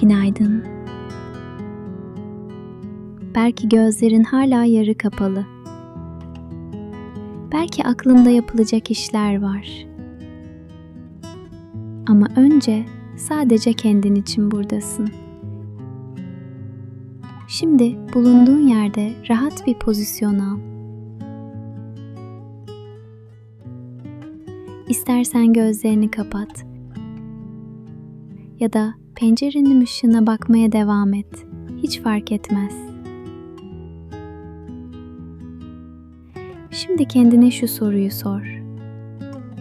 Günaydın. Belki gözlerin hala yarı kapalı. Belki aklında yapılacak işler var. Ama önce sadece kendin için buradasın. Şimdi bulunduğun yerde rahat bir pozisyon al. İstersen gözlerini kapat ya da pencerenin ışığına bakmaya devam et. Hiç fark etmez. Şimdi kendine şu soruyu sor.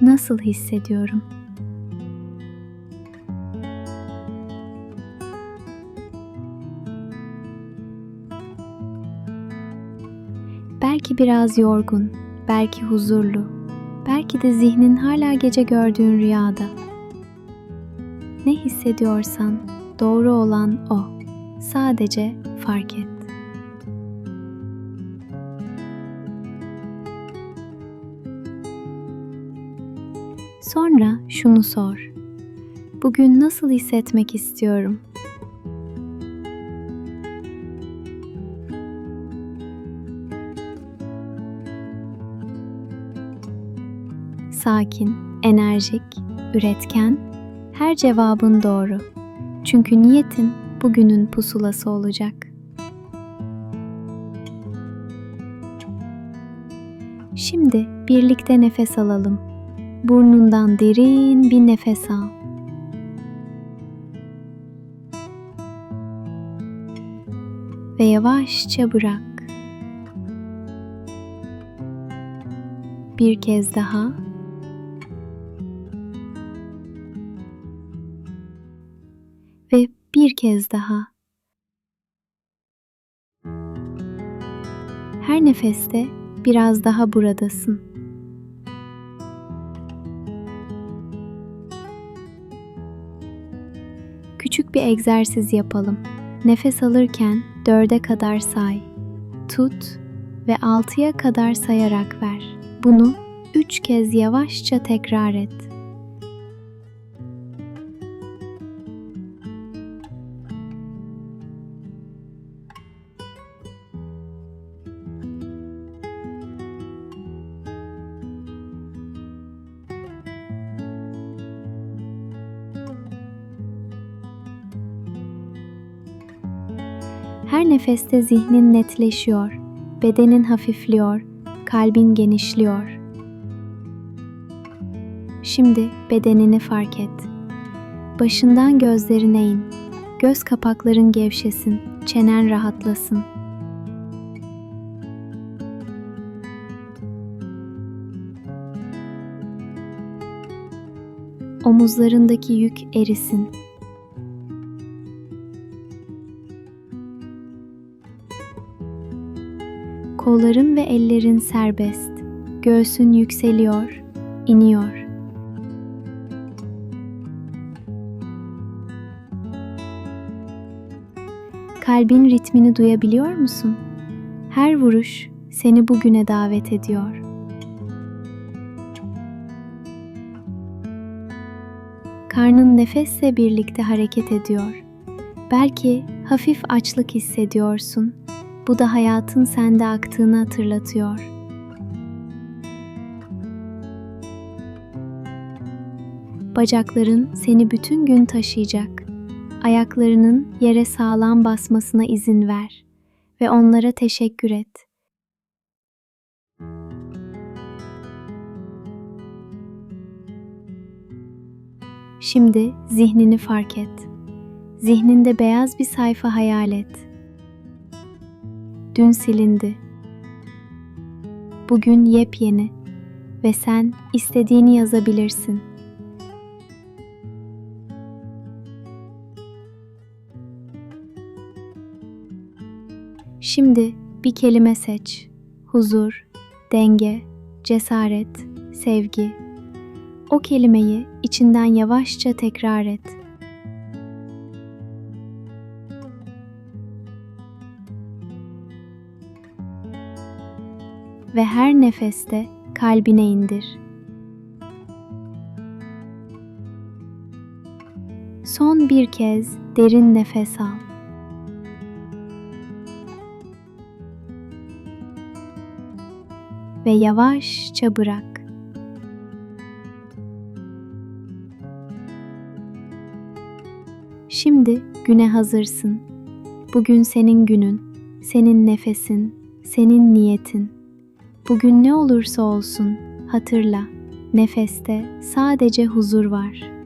Nasıl hissediyorum? Belki biraz yorgun, belki huzurlu, belki de zihnin hala gece gördüğün rüyada. Ne hissediyorsan doğru olan o. Sadece fark et. Sonra şunu sor. Bugün nasıl hissetmek istiyorum? Sakin, enerjik, üretken, her cevabın doğru. Çünkü niyetin bugünün pusulası olacak. Şimdi birlikte nefes alalım. Burnundan derin bir nefes al. Ve yavaşça bırak. Bir kez daha. Bir kez daha. Her nefeste biraz daha buradasın. Küçük bir egzersiz yapalım. Nefes alırken dörde kadar say. Tut ve altıya kadar sayarak ver. Bunu üç kez yavaşça tekrar et. Her nefeste zihnin netleşiyor, bedenin hafifliyor, kalbin genişliyor. Şimdi bedenini fark et. Başından gözlerine in. Göz kapakların gevşesin, çenen rahatlasın. Omuzlarındaki yük erisin. Kolların ve ellerin serbest. Göğsün yükseliyor, iniyor. Kalbin ritmini duyabiliyor musun? Her vuruş seni bugüne davet ediyor. Karnın nefesle birlikte hareket ediyor. Belki hafif açlık hissediyorsun bu da hayatın sende aktığını hatırlatıyor. Bacakların seni bütün gün taşıyacak. Ayaklarının yere sağlam basmasına izin ver ve onlara teşekkür et. Şimdi zihnini fark et. Zihninde beyaz bir sayfa hayal et dün silindi. Bugün yepyeni ve sen istediğini yazabilirsin. Şimdi bir kelime seç. Huzur, denge, cesaret, sevgi. O kelimeyi içinden yavaşça tekrar et. Ve her nefeste kalbine indir. Son bir kez derin nefes al. Ve yavaşça bırak. Şimdi güne hazırsın. Bugün senin günün, senin nefesin, senin niyetin. Bugün ne olursa olsun hatırla, nefeste sadece huzur var.''